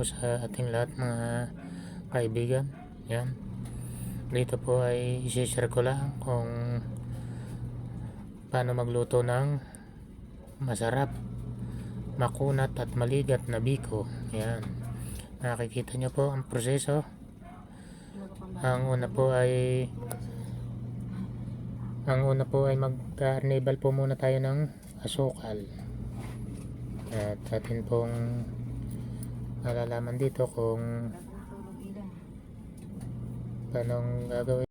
po sa ating lahat mga kaibigan. Yan. Dito po ay isi-share ko lang kung paano magluto ng masarap, makunat at maligat na biko. Yan. Nakikita nyo po ang proseso. Ang una po ay ang una po ay mag-enable po muna tayo ng asukal. At atin pong malalaman dito kung paano gagawin.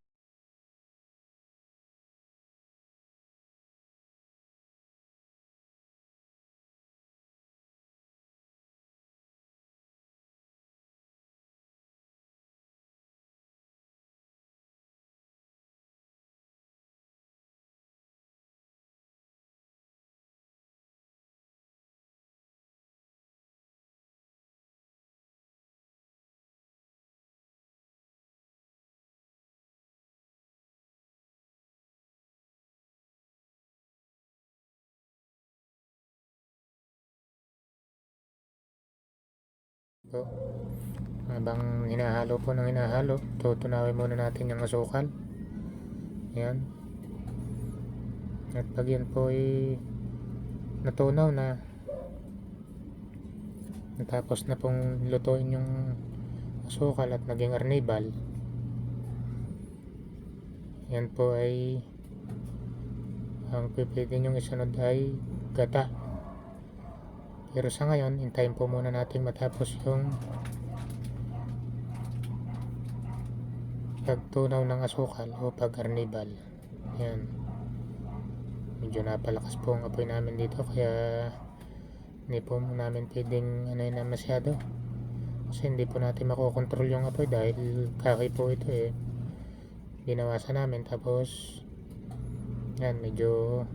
Po. Habang hinahalo po ng hinahalo, tutunawin muna natin yung asukal. Yan. At pag yan po ay natunaw na natapos na pong lutuin yung asukal at naging arnibal yan po ay ang pipili nyong isunod ay gata pero sa ngayon, hintayin po muna natin matapos yung pagtunaw ng asukal o pag-arnibal. Yan. Medyo napalakas po ang apoy namin dito kaya hindi po namin pwedeng ano na masyado. Kasi hindi po natin makokontrol yung apoy dahil kaki po ito eh. Binawasan namin tapos yan medyo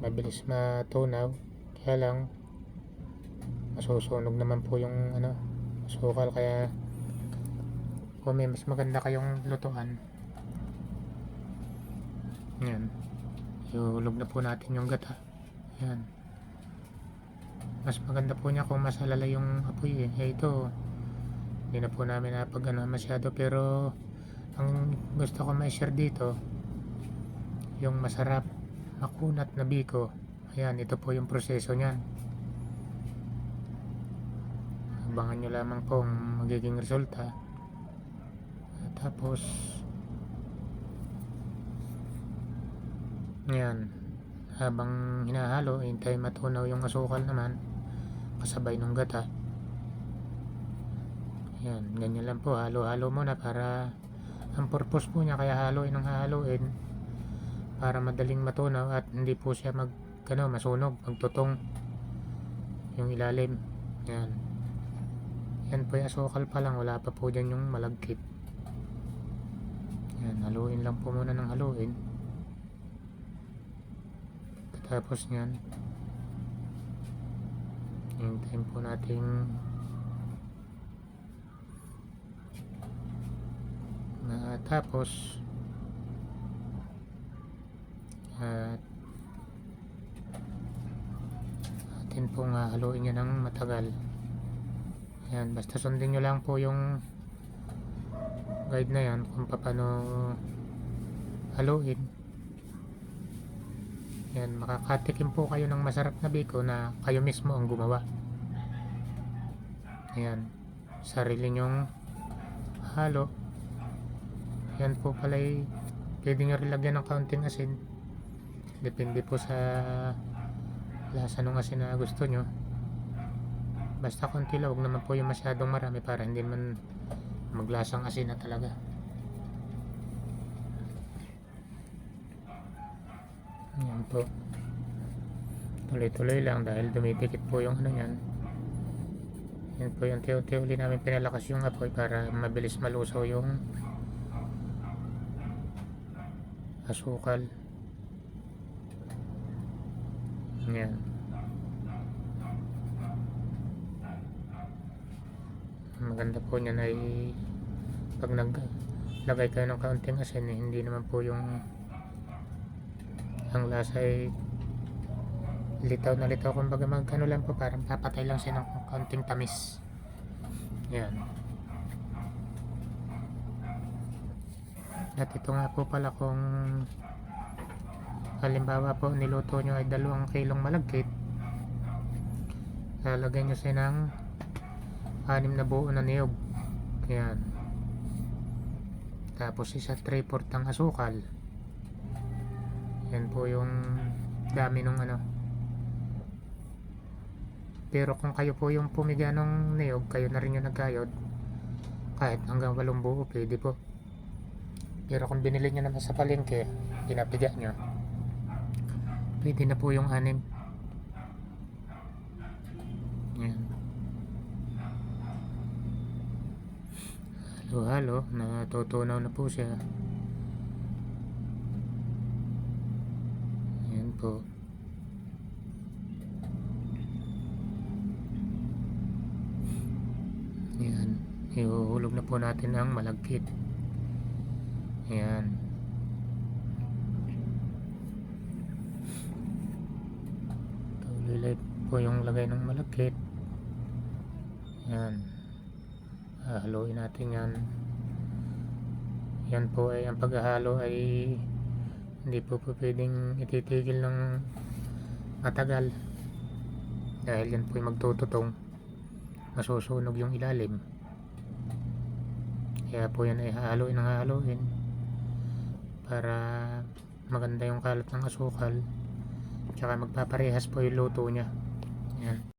mabilis matunaw. Kaya lang masusunog naman po yung ano masukal kaya kung may mas maganda kayong lutuan yan. Ihulog na po natin yung gata. Yan. Mas maganda po niya kung mas alala yung apoy eh, eh ito hindi na po namin napag ano masyado. Pero ang gusto ko ma-share dito yung masarap makunat na biko. Ayan ito po yung proseso niyan. Abangan nyo lamang po ang magiging resulta. Tapos yan habang hinahalo hintay matunaw yung asukal naman kasabay ng gata. Yan ganyan lang po halo halo muna para ang purpose po niya kaya haluin ng haluin para madaling matunaw at hindi po siya mag ano, masunog magtutong yung ilalim. Yan. Yan po yung asukal pa lang wala pa po dyan yung malagkit. Yan haluin lang po muna ng haluin. Tapos nyan hintayin po natin na tapos at atin pong uh, haluin nyo ng matagal. Yan basta sundin nyo lang po yung guide na yan kung paano haluin. Yan makakatikim po kayo ng masarap na biko na kayo mismo ang gumawa. Yan sarili nyong halo. Yan po pala'y pwede nyo rin ng kaunting asin depende po sa lasa ng asin na gusto nyo. Basta konti lang huwag naman po yung masyadong marami para hindi man maglasang asin na talaga. Yan po. Tuloy tuloy lang dahil dumidikit po yung ano yan yan po yung tiyo-tiyo namin pinalakas yung apoy para mabilis malusaw yung asukal yan. Maganda po niyan ay pag naglagay kayo ng kaunting asin eh, hindi naman po yung ang lasa ay litaw na litaw kumbaga magkano lang po parang papatay lang siya ng Konting tamis. Yan. At ito nga po pala kung halimbawa po niluto nyo ay dalawang kilong malagkit. Lalagay nyo siya ng anim na buo na niyog. Yan tapos isa 3 ng asukal. Yan po yung dami nung ano. Pero kung kayo po yung pumiga ng niyog kayo na rin yung nagkayod kahit hanggang walong buo pwede po. Pero kung binili nyo naman sa palengke pinapiga nyo pwede na po yung anim. Yan. Halo halo. Natutunaw na po siya. Yan po. Yan. Ihuhulog na po natin ang malagkit. Yan tuloy po yung lagay ng malagkit yan. Hahaluin natin yan. Yan po ay ang paghahalo ay hindi po po pwedeng ititigil ng matagal. Dahil yan po ay magtututong. Masusunog yung ilalim. Kaya po yan ay hahaluin ng hahaluin para maganda yung kalat ng asukal. Tsaka magpaparehas po yung luto niya yan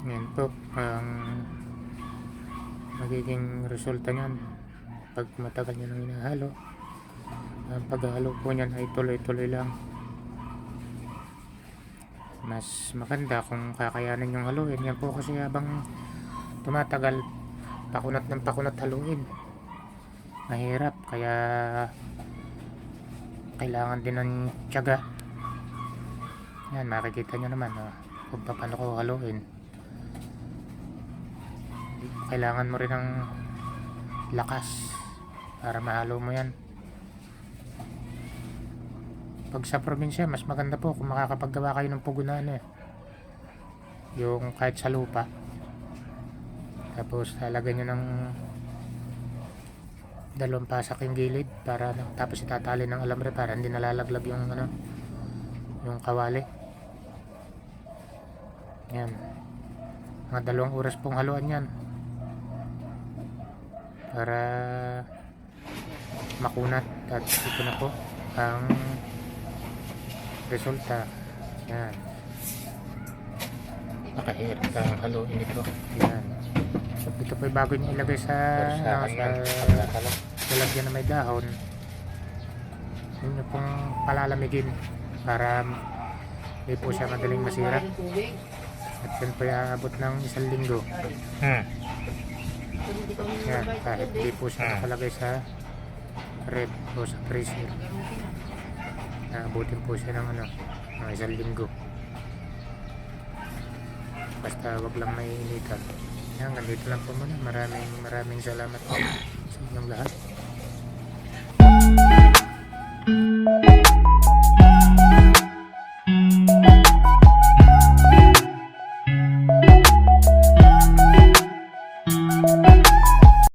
Yan po ang magiging resulta niyan pag matagal nyo nang hinahalo. Ang paghahalo po niyan ay tuloy-tuloy lang. Mas maganda kung kakayanin yung haluin. Yan po kasi habang tumatagal, pakunat ng pakunat haluin. Mahirap, kaya kailangan din ng tiyaga. Yan, makikita nyo naman oh, kung paano ko haluin kailangan mo rin ng lakas para mahalo mo yan. Pag sa probinsya mas maganda po kung makakapaggawa kayo ng pugunan eh. Yung kahit sa lupa. Tapos lalagyan nyo ng dalawang pasak yung gilid para tapos itatali ng alambre para hindi nalalaglag yung ano yung kawali. Yan. Mga dalawang oras pong haluan yan para makunat at ito na po ang resulta. Yan. Nakahirap ang haluin ito. Yan. Ito po bago nyo ilagay sa ano, sa lalagyan na may dahon. Yun nyo pong palalamigin para hindi po siya madaling masira. At yan po aabot ng isang linggo. Hmm. Yan kahit hindi po siya nakalagay sa red o sa freezer. Naabutin po siya ng ano ng isang linggo. Basta wag lang maiinitan yan ganito lang po muna. Maraming maraming salamat po sa inyong lahat